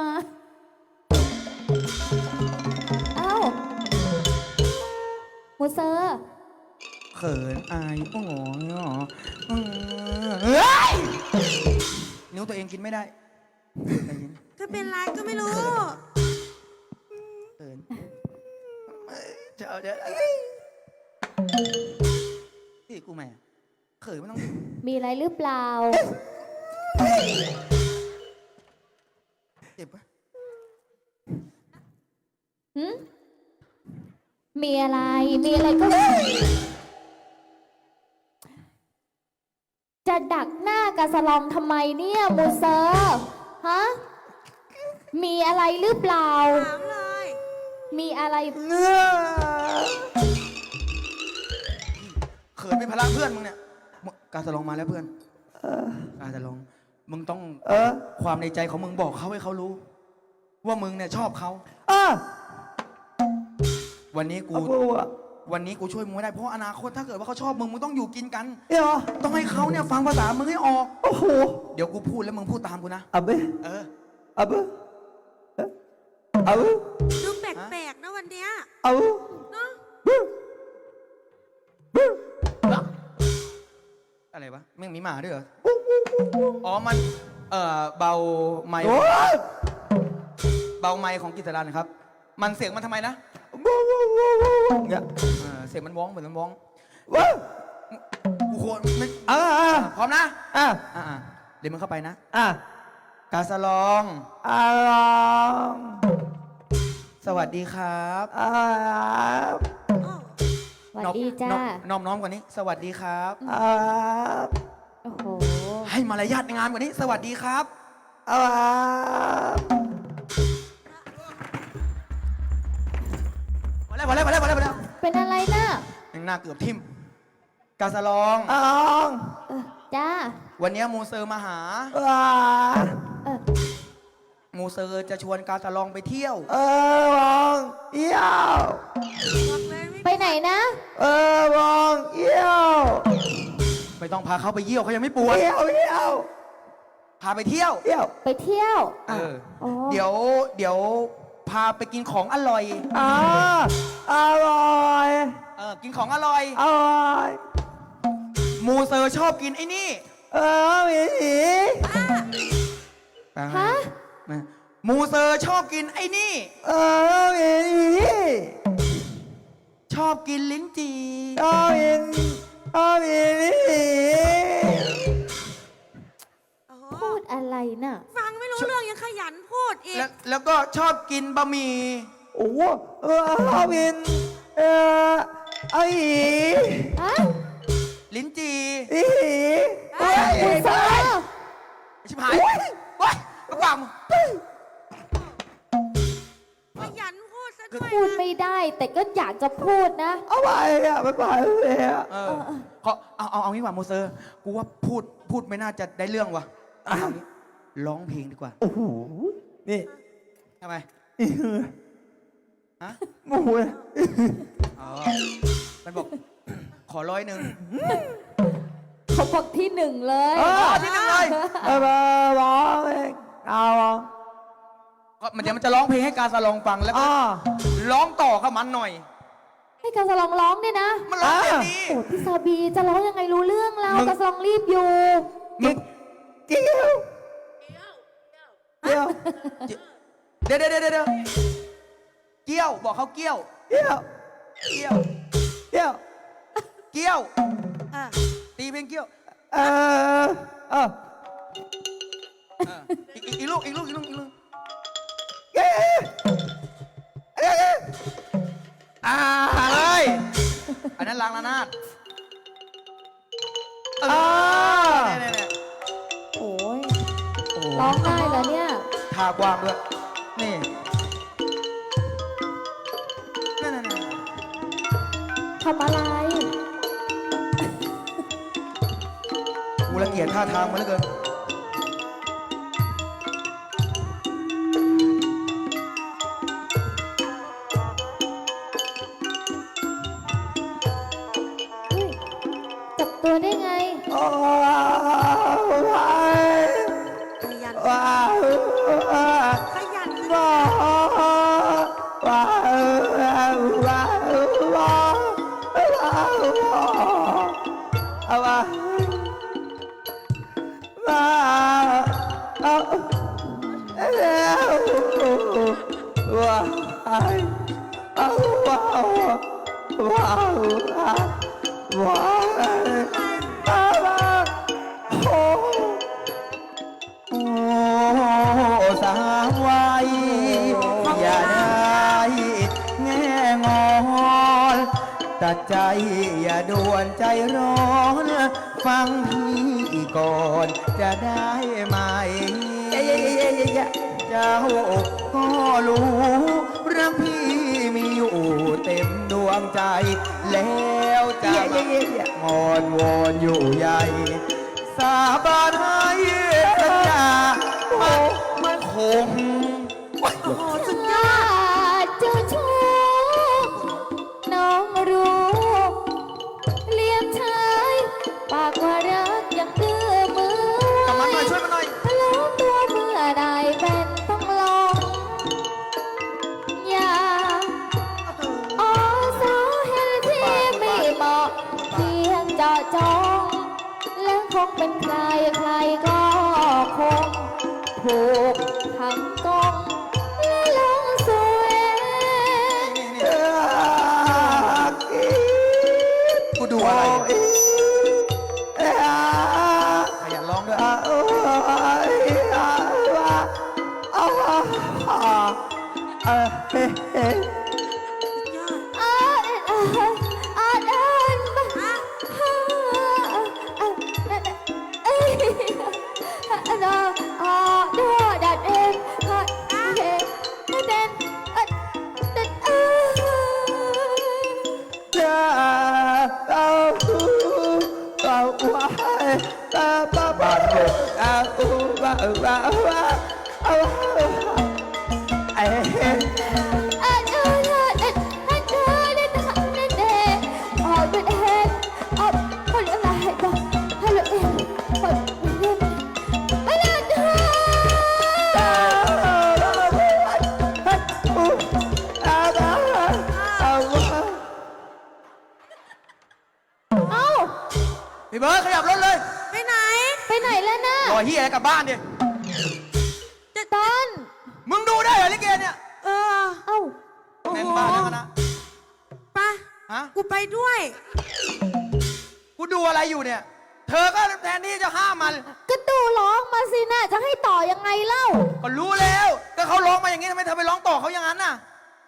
มาเอ้ามูเซอร์เขินอายโอ้โหเนาะอืมเฮ้ยนิ้วตัวเองกินไม่ได้ใจเย็นก็เป็นไรก็ไม่รู้ เขินเอ้ยจะเอาจะพี่กูแม่เขินไม่ต้อง มีอะไรหรือเปล่า เจ็บปะ หืมมีอะไร มีอะไรก็ จะดักหน้ากาสลองทำไมเนี่ยมูเซอร์ฮะ มีอะไรหรือเปล่า ถามเลยมีอะไรเนื้อเขินเป็นพลังเพื่อนมึงเนี่ยมึงการจะลองมาแล้วเพื่อนการจะลองมึงต้องเออความในใจของมึงบอกเขาให้เขารู้ ว่ามึงเนี่ยชอบเขาอะ วันนี้กูกูอะวันนี้กูช่วยมึงไม่ได้เพราะอนาคตถ้าเกิดว่าเขาชอบมึงมึงต้องอยู่กินกันเดี๋ยวต้องให้เขาเนี่ยฟังภาษามึงให้ออก โอ้โหเดี๋ยวกูพูดแล้วมึงพูดตามกูนะอะเบ้เอออะเบ้เอ๊ะอะเบ้ดูแปลกๆนะวันเนี้ยอะเบ้เนาะอะไรวะแม่งมีหมาด้วยเหรออ๋อ มัน เอ่อ เบาไมค์โอ้ยเบาไมค์ของกิตรันครับ มันเสียงมันทำไมนะ ว้าวว้าวว้าวว้าวเนี่ยเออเสียงมันว้องเหมือนมันว้องว้าวกูควรไม่อะอะพร้อมนะอะอ่าเดี๋ยวมึงเข้าไปนะ อะกาสลองอะลองสวัสดีครับอะโอ้สวัสดีจ้า น้อมน้อมกว่านี้ สวัสดีครับอะโอ้โห ให้มารยาทในงานกว่านี้ สวัสดีครับอะ หน้าเกือบทิ่มกาสลองอะลองเออจ้า วันนี้มูเซอร์มาหาอะเออ มูเซอร์จะชวนกาสลองไปเที่ยว เออลองเยี่ยวบอกเลยไม่ไปไหนนะ เออลองเยี่ยวไม่ต้องพาเขาไปเยี่ยวเขายังไม่ปวดเยี่ยวเยี่ยวพาไปเที่ยว เยี่ยวไปเที่ยว เออ อ๋อเดี๋ยว เดี๋ยวพาไปกินของอร่อย อะอร่อย เออกินของอร่อย อร่อยมูเซอร์ชอบกินไอ้นี่เออมีสีฮะนะมูเซอร์ชอบกินไอ้นี่ เออมีสีชอบกินลิ้นจี่ชอบกินชอบกินสีโอ้โหพูดอะไรน่ะ ฟังไม่รู้เรื่องยังขยันพูดอีก แล้วแล้วก็ชอบกินบะหมี่โอ้โหเออชอบกินเออ ไอ้หีฮะลิ้นจี่อีหีเฮ้ยมูเซอร์ชิบหายว้ายกระเป๋ามึงขยันพูดซะด้วยพูดนะไม่ได้แต่ก็อยากจะพูดนะ เอาไปอะไปไปเลยอะเออขอเอาเอาเอางี้ดีกว่ามูเซอร์ กูว่าพูดพูดไม่น่าจะได้เรื่องว่ะเอางี้ร้องเพลงดีกว่าโอ้โหนี่ทำไมอีหือฮะโอ้โหอ๋อ มันบอก ขอร้อยหนึ่งเขาบอกที่หนึ่งเลยเออ๋ออที่หนึ่งเลยเออร้องเองเอาอะก็มันเดี๋ยวมันจะร้องเพลงให้การสลองฟังแล้วก็อ่าร้องต่อกับมันหน่อย ให้กาสลองร้องเนี่ยนะมันร้องแบบนี้ โอ้พี่ซาบีจะร้องยังไงรู้เรื่องแล้วมึง กาสลองรีบอยู่มึงเกี้ยวเกี้ยวเดี๋ยวเดี๋ยวเดี๋ยวเดี๋ยวเกี้ยวบอกเขาเกี้ยวเกี้ยวเกี้ยว เกี้ยวเกี้ยวเออตีเพลงเกี้ยวเออเออเอออีกอีกอีกลูกอีกลูกอีกลูกอีกลูกเกี้ยวเกี้ยวอ่าเฮ้ยอันนั้นลางระนาดเออ่าอเนี่ยเนี่ยเนี่ยโอ้ยโอ้ร้องได้แล้วเนี่ยทากว้างด้วยนี่นั่น ทำอะไร กูละเกียดท่าทางมันเหลือเกิน ตัดใจอย่าด่วนใจร้อน ฟังพี่ก่อนจะได้ไหมยยยยย เจ้าก็รู้รักพี่มีอยู่เต็มดวงใจ แล้วจะมางอนวอนอยู่ใหญ่ สาบานให้ งเป็นใครใครก็คงถูกขังกองและลงสวยกูดูอะไรเนี่ยขยันร้องด้วยสุดย giờ à, đưa đàn em à, về cái tên à, tên cha đau đau quá ba ba ba ba ba ba พี่เบิร์ดขยับรถเลยไปไหน ไปไหนแล้วนะรอเฮียอะไรกลับบ้านดิตันมึงดูได้เหรอลิเกเนี่ยเออ เอ้าโอ้แม่งโหบ้าทั้งคณะไปฮะ กูไปด้วย กูดูอะไรอยู่เนี่ย เธอก็แทนที่จะห้ามมัน ก็ดูร้องมาสินะจะให้ต่อยังไงเล่า ก็รู้แล้ว ก็เขาร้องมาอย่างนี้ทำไมเธอไปร้องต่อเขาอย่างนั้นน่ะ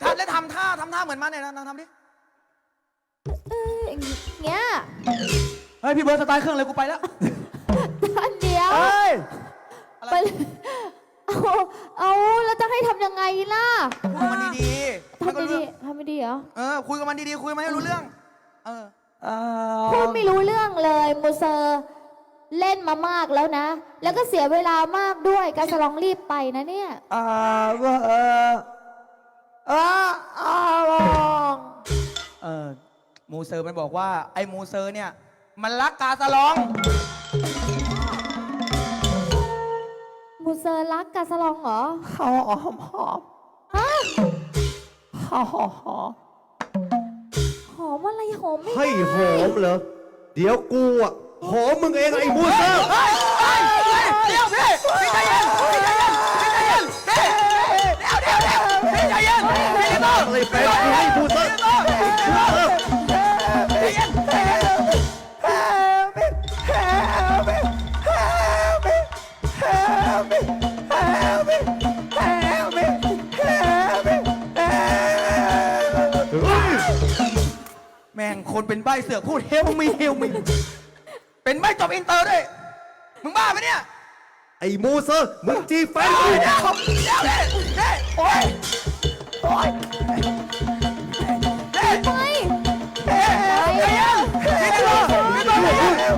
ทำแล้วทำท่าทำท่าเหมือนมันเนี่ยนะทำดิ เอ้ยอย่างเงี้ย เฮ้ยพี่เบิร์ดสตาร์ทเครื่องเลยกูไปแล้วตันเดียวอะไร ไปเอาเอาแล้วจะให้ทำยังไงล่ะคุยกับมันดีๆมันทำก็ไม่รู้ดีเรื่องทำไม่ดีเหรอเออคุยกับมันดีๆคุยกับมันให้รู้เรื่อง เออ พูดไม่รู้เรื่องเลยมูเซอร์เล่นมามากแล้วนะ แล้วก็เสียเวลามากด้วยการจะลองรีบไปนะเนี่ยอ่าว่าเอออ่าอ่าลอง เออมูเซอร์มันบอกว่าไอ้มูเซอร์เนี่ย มันรักกาสลอง มูเซอร์รักกาสลองเหรอหอมหอมหอมฮะหอมหอมหอมหอมอะไรหอมไม่ให้ได้หอมเหรอ เดี๋ยวกูอะหอมมึงเองไอ้มูเซอร์เฮ้ยเฮ้ยเฮ้ยเดี๋ยวพี่พี่ใจเย็นพี่ใจเย็นพี่ใจเย็นพี่เดี๋ยวเดี๋ยวเดี๋ยวพี่ใจเย็นใจเย็นต่ออะไรแฟนกูให้มูเซอร์มู เป็นใบเสือกพูดเฮลมีเฮลมีเป็นใบจบอินเตอร์ด้วย มึงบ้าไหมเนี่ย ไอ้มูเซอร์มึงจีบแฟนเดี๋ยวกูเดี๋ยวเดี๋ยวเดี๋ยวเดี๋ยวโอ๊ยโอ๊ยเดี๋ยวไปใจเย็นใจเย็น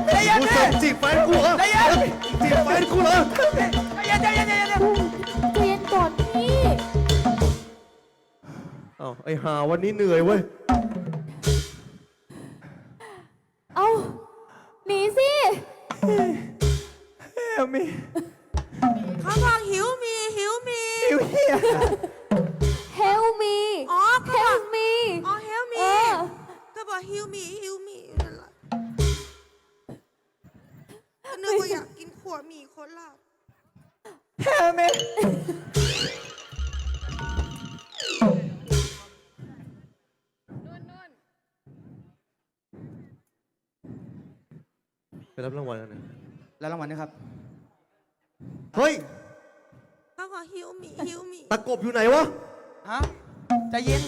ใจเย็นมูเซอร์จีบแฟนกูเหรอใจเย็นจีบแฟนกูเหรอใจเย็นใจเย็นใจเย็นใจเย็นก่อนพี่อ้าวไอ้หาวันนี้เหนื่อยเว้ย อะมีเขาบอกหิวมีหิวมี หิวเฮีย help me อ๋อ help me อ๋อเฮลเอมีก็บอกหิวมีหิวมีนั่นแหละก็นึกว่าอยากกินขัวหมีคนละ Help me ไปรับรางวัลกันนะ แล้วรางวัลนะครับ เฮ้ยข้าขอหิวหมีหิวหมี ตะกบอยู่ไหนวะ ฮะใจเย็น